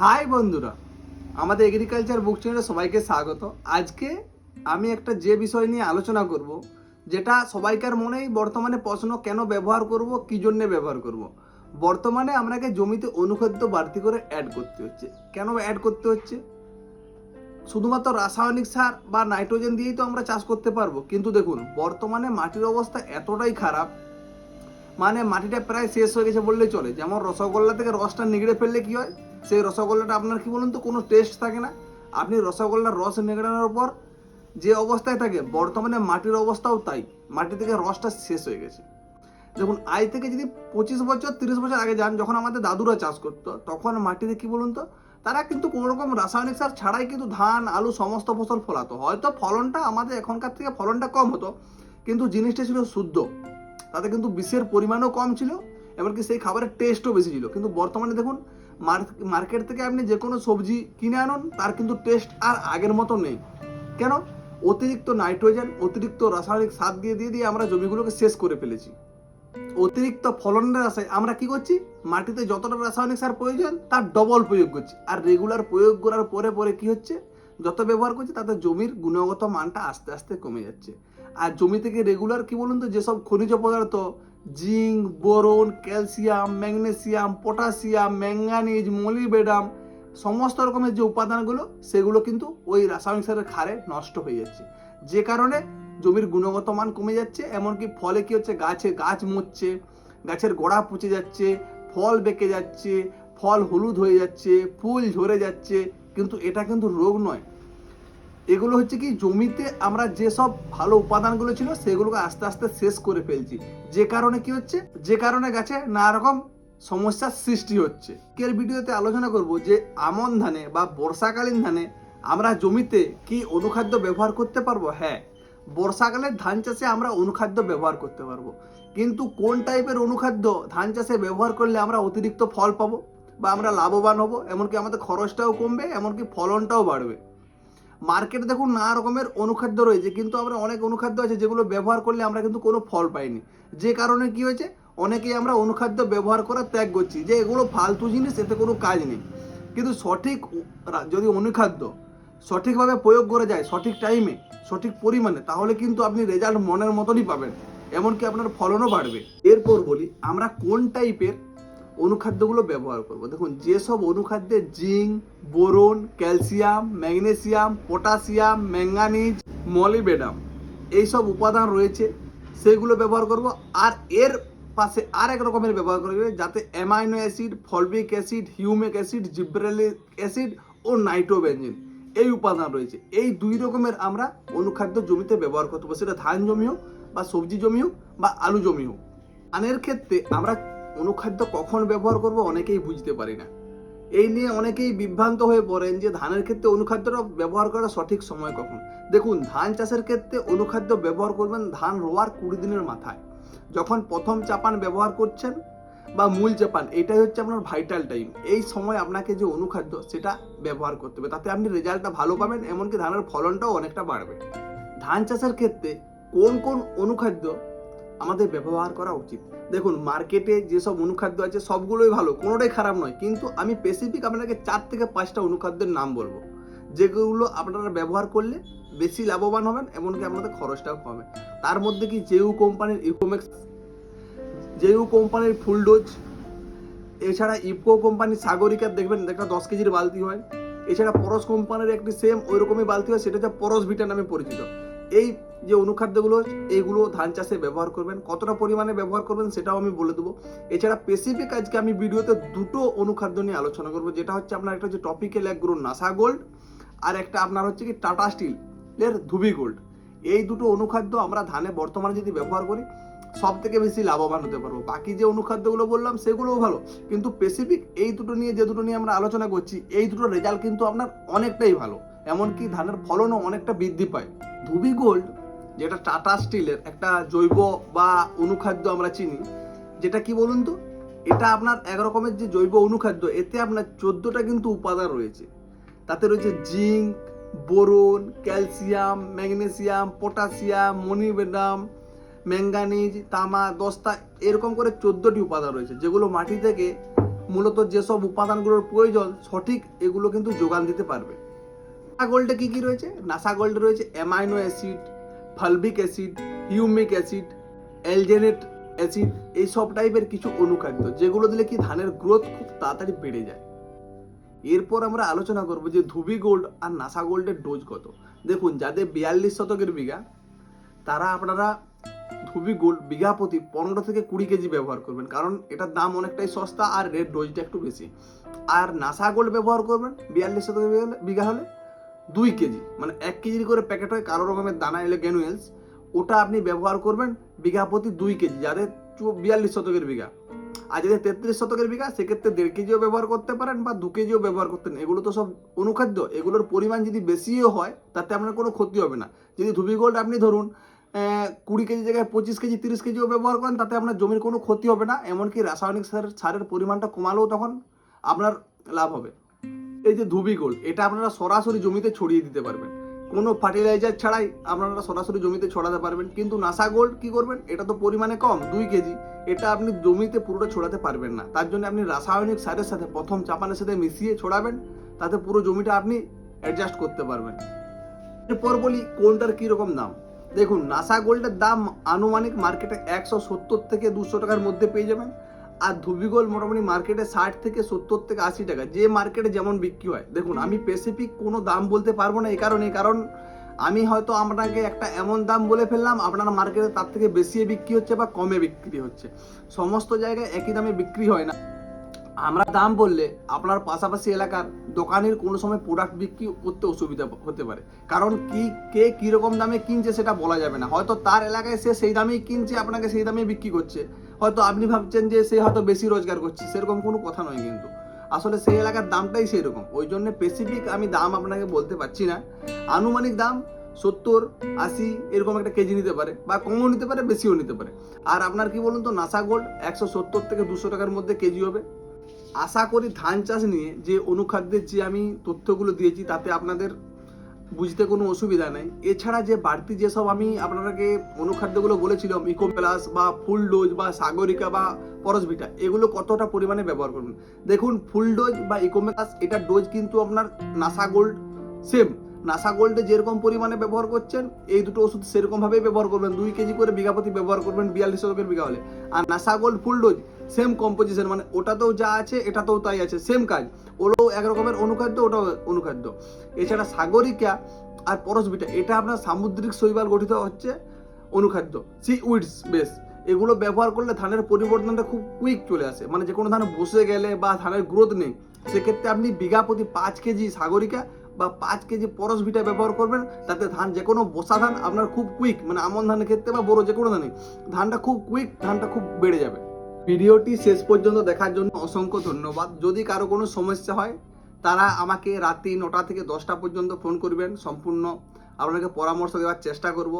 High বন্ধুরা, আমাদের agriculture বুক চ্যানেলে সবাইকে স্বাগত। আজকে আমি একটা যে বিষয় নিয়ে আলোচনা করব, যেটা সবাইকার মনেই বর্তমানে প্রশ্ন, কেন ব্যবহার করব, কী জন্যে ব্যবহার করব? বর্তমানে আপনাকে জমিতে অনুখাদ্য বাড়তি করে অ্যাড করতে হচ্ছে। কেন অ্যাড করতে হচ্ছে? শুধুমাত্র রাসায়নিক সার বা নাইট্রোজেন দিয়েই তো আমরা চাষ করতে পারব। কিন্তু দেখুন, বর্তমানে মাটির অবস্থা এতটাই খারাপ মানে মাটিটা প্রায় শেষ হয়ে গেছে বললেই চলে। যেমন রসগোল্লা থেকে রসটা নিগড়ে ফেললে কি হয়? সেই রসগোল্লাটা আপনার কি বলুন তো, কোনো টেস্ট থাকে না? আপনি রসগোল্লার রস নিগড়ানোর পর যে অবস্থায় থাকে, বর্তমানে মাটির অবস্থাও তাই। মাটি থেকে রসটা শেষ হয়ে গেছে। দেখুন আজ থেকে যদি পঁচিশ বছর, তিরিশ বছর আগে যান, যখন আমাদের দাদুরা চাষ করতো, তখন মাটিতে কি বলুন তো, তারা কিন্তু কোনো রকম রাসায়নিক সার ছাড়াই কিন্তু ধান, আলু, সমস্ত ফসল ফলাতো। হয়তো ফলনটা আমাদের এখনকার থেকে ফলনটা কম হতো, কিন্তু জিনিসটা ছিল শুদ্ধ। তাতে কিন্তু বিষের পরিমাণও কম ছিল এমনকি সেই খাবারের টেস্টও বেশি ছিল। কিন্তু বর্তমানে দেখুন মার্কেট থেকে আপনি যে কোনো সবজি কিনে আনুন, তার কিন্তু টেস্ট আর আগের মতো নেই। কেন? অতিরিক্ত নাইট্রোজেন অতিরিক্ত রাসায়নিক সার দিয়ে দিয়ে দিয়ে আমরা জমিগুলোকে শেষ করে ফেলেছি। অতিরিক্ত ফলনের আশায় আমরা কি করছি? মাটিতে যতটা রাসায়নিক সার প্রয়োজন, তার ডবল প্রয়োগ করছি। আর রেগুলার প্রয়োগ করার পরে পরে কি হচ্ছে? যত ব্যবহার করছি, তাতে জমির গুণগত মানটা আস্তে আস্তে কমে যাচ্ছে। আর জমি থেকে রেগুলার কি বলুন তো, যেসব খনিজ পদার্থ zinc, boron, calcium, magnesium potassium manganese, molybdenum সমস্ত রকমের যে উপাদানগুলো, সেগুলো কিন্তু ওই রাসায়নিক সারের ক্ষারে নষ্ট হয়ে যাচ্ছে। যে কারণে জমির গুণগত মান কমে যাচ্ছে, এমনকি ফলে কি হচ্ছে, গাছে গাছ মরছে, গাছের গোড়া পচে যাচ্ছে, ফল বেঁকে যাচ্ছে, ফল হলুদ হয়ে যাচ্ছে, ফুল ঝরে যাচ্ছে, কিন্তু এটা কিন্তু রোগ নয়। এগুলো হচ্ছে কি, জমিতে আমরা যেসব ভালো উপাদানগুলো ছিল সেগুলোকে আস্তে আস্তে শেষ করে ফেলছি। যে কারণে কি হচ্ছে? যে কারণে গাছে নানা রকম সমস্যার সৃষ্টি হচ্ছে। এর ভিডিওতে আলোচনা করব যে আমন ধানে বা বর্ষাকালীন ধানে আমরা জমিতে কি অনুখাদ্য ব্যবহার করতে পারব? হ্যাঁ বর্ষাকালে ধান চাষে আমরা অনুখাদ্য ব্যবহার করতে পারব। কিন্তু কোন টাইপের অনুখাদ্য ধান চাষে ব্যবহার করলে আমরা অতিরিক্ত ফল পাবো বা আমরা লাভবান হব? এমনকি আমাদের খরচটাও কমবে, এমনকি ফলনটাও বাড়বে। মার্কেটে দেখুন নানা রকমের অনুখাদ্য রয়েছে, কিন্তু আমরা অনেক অনুখাদ্য আছে যেগুলো ব্যবহার করলে আমরা কিন্তু কোনো ফল পাইনি। যে কারণে কি হয়েছে? অনেকেই আমরা অনুখাদ্য ব্যবহার করা ত্যাগ করছি, যে এগুলো ফালতু জিনিস, এতে কোনো কাজ নেই। কিন্তু সঠিক যদি অনুখাদ্য সঠিকভাবে প্রয়োগ করে যায়, সঠিক টাইমে সঠিক পরিমাণে, তাহলে কিন্তু আপনি রেজাল্ট মনের মতনই পাবেন। এমনকি আপনার ফলনও বাড়বে। এরপর বলি, আমরা কোন টাইপের অনুখাদ্যগুলো ব্যবহার করব। দেখুন, যেসব অনুখাদ্যে zinc, boron, calcium, magnesium, potassium, manganese, molybdenum এইসব উপাদান রয়েছে, সেগুলো ব্যবহার করব। আর এর পাশে আর এক রকমের ব্যবহার করবে যাতে amino acid, fulvic acid, humic acid, gibberellic acid ও নাইট্রোবেঞ্জিন এই উপাদান রয়েছে। এই দুই রকমের আমরা অনুখাদ্য জমিতে ব্যবহার করতে পারব। সেটা ধান জমি হোক বা সবজি জমি হোক বা আলু জমি হোক ধানের ক্ষেত্রে আমরা অনুখাদ্য কখন ব্যবহার করব অনেকেই বুঝতে পারি না। এই নিয়ে অনেকেই বিভ্রান্ত হয়ে পড়েন যে ধানের ক্ষেত্রে অনুখাদ্যটা ব্যবহার করার সঠিক সময় কখন। দেখুন, ধান চাষের ক্ষেত্রে অনুখাদ্য ব্যবহার করবেন ধান রোয়ার কুড়ি দিনের মাথায়। যখন প্রথম চাপান ব্যবহার করছেন বা মূল চাপান, এটাই হচ্ছে আপনার ভাইটাল টাইম এই সময় আপনাকে যে অনুখাদ্য, সেটা ব্যবহার করতে হবে। তাতে আপনি রেজাল্টটা ভালো পাবেন, এমনকি ধানের ফলনটাও অনেকটা বাড়বে। ধান চাষের ক্ষেত্রে কোন কোন অনুখাদ্য আমাদের ব্যবহার করা উচিত। দেখুন মার্কেটে যেসব অনুখাদ্য আছে, সবগুলোই ভালো, কোনোটাই খারাপ নয়। কিন্তু আমি স্পেসিফিক আপনাকে চার থেকে পাঁচটা অনুখাদ্যের নাম বলব। যেগুলো আপনারা ব্যবহার করলে বেশি লাভবান হবেন, এমনকি আপনাদের খরচটাও কমে। তার মধ্যে কি জেউ কোম্পানির ইকোমেক্স জেউ কোম্পানির ফুল ডোজ এছাড়া ইফকো কোম্পানির সাগরিকার দেখবেন একটা দশ কেজির বালতি হয়। এছাড়া পরশ কোম্পানির একটি সেম ওই রকমই বালতি হয়, সেটা হচ্ছে পরশ ভিটা নামে পরিচিত। এই যে অনুখাদ্যগুলো, এইগুলো ধান চাষে ব্যবহার করবেন, কতটা পরিমাণে ব্যবহার করবেন সেটাও আমি বলে দেবো। এছাড়া স্পেসিফিক আজকে আমি ভিডিওতে দুটো অনুখাদ্য নিয়ে আলোচনা করব, যেটা হচ্ছে আপনার একটা হচ্ছে টপিক্যাল অ্যাগ্রো নাসা গোল্ড আর একটা আপনার হচ্ছে কি টাটা স্টিল এর ধুবি গোল্ড এই দুটো অনুখাদ্য আমরা ধানে বর্তমানে যদি ব্যবহার করি সব থেকে বেশি লাভবান হতে পারব। বাকি যে অনুখাদ্যগুলো বললাম, সেগুলোও ভালো। কিন্তু স্পেসিফিক এই দুটো নিয়ে, যে দুটো নিয়ে আমরা আলোচনা করছি, এই দুটো রেজাল্ট কিন্তু আপনার অনেকটাই ভালো। এমনকি ধানের ফলনও অনেকটা বৃদ্ধি পায়। ধুবি গোল্ড যেটা টাটা স্টিলের একটা জৈব বা অনুখাদ্য আমরা চিনি, যেটা কি বলুন তো? এটা আপনার একরকমের যে জৈব অনুখাদ্য, এতে আপনার চোদ্দোটা কিন্তু উপাদান রয়েছে। তাতে রয়েছে zinc, boron, calcium, magnesium, potassium, molybdenum, manganese, তামা, দস্তা, এরকম করে চোদ্দোটি উপাদান রয়েছে, যেগুলো মাটি থেকে মূলত যেসব উপাদানগুলোর প্রয়োজন, সঠিক এগুলো কিন্তু যোগান দিতে পারবে। গোল্ডে কী কী রয়েছে? নাসা গোল্ডে রয়েছে amino acid fulvic acid humic acid alginate acid এই সব টাইপের কিছু অনুখাদ্য, যেগুলো দিলে কি ধানের গ্রোথ খুব তাড়াতাড়ি বেড়ে যায়। এরপর আমরা আলোচনা করব যে ধুবি গোল্ড আর নাসা গোল্ডের ডোজ কত। দেখুন, যাদের বিয়াল্লিশ শতকের বিঘা, তারা আপনারা ধুবি গোল্ড বিঘা প্রতি পনেরো থেকে কুড়ি কেজি ব্যবহার করবেন, কারণ এটার দাম অনেকটাই সস্তা আর রেট ডোজটা একটু বেশি। আর নাসা গোল্ড ব্যবহার করবেন বিয়াল্লিশ শতকের বিঘা হলে? দুই কেজি মানে এক কেজির করে প্যাকেট হয় কারও রকমের দানা এলে গ্যানুয়েলস ওটা আপনি ব্যবহার করবেন বিঘা প্রতি দুই কেজি যাদের বিয়াল্লিশ শতকের বিঘা। আর যদি তেত্রিশ শতকের বিঘা, সেক্ষেত্রে দেড় কেজিও ব্যবহার করতে পারেন বা দু কেজিও ব্যবহার করতে পারেন এগুলো তো সব অনুখাদ্য, এগুলোর পরিমাণ যদি বেশিও হয়, তাতে আপনার কোনো ক্ষতি হবে না। যদি ধুবি গোল্ড আপনি ধরুন কুড়ি কেজি জায়গায় পঁচিশ কেজি, তিরিশ কেজিও ব্যবহার করেন, তাতে আপনার জমির কোনো ক্ষতি হবে না, এমনকি রাসায়নিক সারের সারের পরিমাণটা কমালেও তখন আপনার লাভ হবে। এই যে ধুবি গোল্ড এটা আপনারা সরাসরি জমিতে ছড়িয়ে দিতে পারবেন। কোনো ফার্টিলাইজার ছাড়াই আপনারা সরাসরি জমিতে ছড়াতে পারবেন। কিন্তু নাসা গোল্ড কি করবেন? এটা তো পরিমাণে কম, দুই কেজি। এটা আপনি জমিতে পুরোটা ছড়াতে পারবেন না। তার জন্য আপনি রাসায়নিক সারের সাথে, প্রথম চাপানের সাথে মিশিয়ে ছড়াবেন। তাতে পুরো জমিটা আপনি অ্যাডজাস্ট করতে পারবেন। এরপর বলি, কোনটার কীরকম দাম? দেখুন, নাসা গোল্ডের দাম আনুমানিক মার্কেটে একশো সত্তর থেকে দুশো টাকার মধ্যে পেয়ে যাবেন। আর ধুবিগোল মোটামুটি মার্কেটে ষাট থেকে সত্তর থেকে আশি টাকা। যে মার্কেটে যেমন বিক্রি হয়। দেখুন আমি স্পেসিফিক কোনো দাম বলতে পারব না এই কারণে। কারণ আমি হয়তো আপনাকে একটা এমন দাম বলে ফেললাম আপনার মার্কেটে তার থেকে বেশি বিক্রি হচ্ছে বা কমে বিক্রি হচ্ছে। সমস্ত জায়গায় একই দামে বিক্রি হয় না। আমরা দাম বললে আপনার পাশাপাশি এলাকার দোকানের কোনো সময় প্রোডাক্ট বিক্রি করতে অসুবিধা হতে পারে। কারণ কি কে কীরকম দামে কিনছে সেটা বলা যাবে না। হয়তো তার এলাকায় সে সেই দামেই কিনছে আপনাকে সেই দামে বিক্রি করছে। হয়তো আপনি ভাবছেন যে সে হয়তো বেশি রোজগার করছে, সেরকম কোনো কথা নয় কিন্তু। আসলে সেই এলাকার দামটাই সেই রকম ওই জন্য স্পেসিফিক আমি দাম আপনাকে বলতে পারছি না। আনুমানিক দাম সত্তর, আশি, এরকম একটা কেজি নিতে পারে বা কমও নিতে পারে, বেশিও নিতে পারে। আর আপনার কি বলুন তো নাসা গোল্ড একশো সত্তর থেকে দুশো টাকার মধ্যে কেজি হবে। আশা করি ধান চাষ নিয়ে যে অনুখাদ্যের যে আমি তথ্যগুলো দিয়েছি, তাতে আপনাদের বুঝতে কোনো অসুবিধা নেই। এছাড়া যে বাড়তি যেসব আমি আপনাদেরকে অনুখাদ্যগুলো বলেছিলাম ইকো প্লাস বা ফুল ডোজ বা সাগরিকা বা পরশভিটা এগুলো কতটা পরিমাণে ব্যবহার করবেন? দেখুন, ফুল ডোজ বা ইকোমেকাস এটার ডোজ কিন্তু আপনার নাসা গোল্ড, সেম। নাসা গোল্ডে যেরকম পরিমাণে ব্যবহার করছেন, এই দুটো ওষুধ সেরকম ভাবেই ব্যবহার করবেন। দুই কেজি করে বিঘাপতি ব্যবহার করবেন বিয়াল্লিশ শতকের বিঘা হলে। আর NASA gold full dose same composition মানে ওটাতেও যা আছে, এটাতেও তাই আছে সেম কাজ। ওটাও একরকমের অনুখাদ্য, ওটাও অনুখাদ্য। এছাড়া সাগরিকা আর পরশবিটা, এটা আপনার সামুদ্রিক শৈবাল গঠিত হচ্ছে অনুখাদ্য, সি উইডস বেস। এগুলো ব্যবহার করলে ধানের পরিবর্তনটা খুব কুইক চলে আসে। মানে যে কোনো ধান বসে গেলে বা ধানের গ্রোথ নেই, সেক্ষেত্রে আপনি বিঘা প্রতি পাঁচ কেজি সাগরিকা বা পাঁচ কেজি পরশ ভিটা ব্যবহার করবেন, তাতে ধান যে কোনো বসা ধান আপনার খুব কুইক মানে আমন ধানের ক্ষেত্রে বা বড় যে কোনো ধানে, ধানটা খুব কুইক ধানটা খুব বেড়ে যাবে। ভিডিওটি শেষ পর্যন্ত দেখার জন্য অসংখ্য ধন্যবাদ। যদি কারও কোনো সমস্যা হয়, তারা আমাকে রাত্রি নটা থেকে দশটা পর্যন্ত ফোন করবেন। সম্পূর্ণ আপনাকে পরামর্শ দেওয়ার চেষ্টা করব।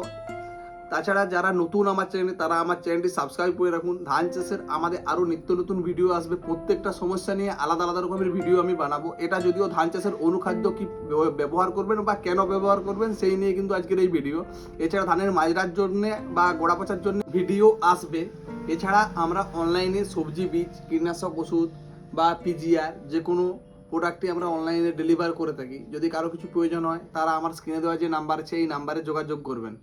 তাছাড়া যারা নতুন আমার চ্যানেলে তারা আমার চ্যানেলটি সাবস্ক্রাইব করে রাখুন। ধান চাষের আমাদের আরও নিত্য নতুন ভিডিও আসবে। প্রত্যেকটা সমস্যা নিয়ে আলাদা আলাদা রকমের ভিডিও আমি বানাবো। এটা যদিও ধান চাষের অনুখাদ্য কি ব্যবহার করবেন বা কেন ব্যবহার করবেন, সেই নিয়ে কিন্তু আজকের এই ভিডিও এছাড়া ধানের মাজরার জন্য বা গোড়া পচার জন্য ভিডিও আসবে। এছাড়া আমরা অনলাইনে সবজি বীজ, কীটনাশক ওষুধ বা পিজিআর যে কোনো প্রোডাক্টই আমরা অনলাইনে ডেলিভার করে থাকি। যদি কারও কিছু প্রয়োজন হয়, তারা আমার স্ক্রিনে দেওয়া যে নাম্বার আছে, এই নাম্বারে যোগাযোগ করবেন।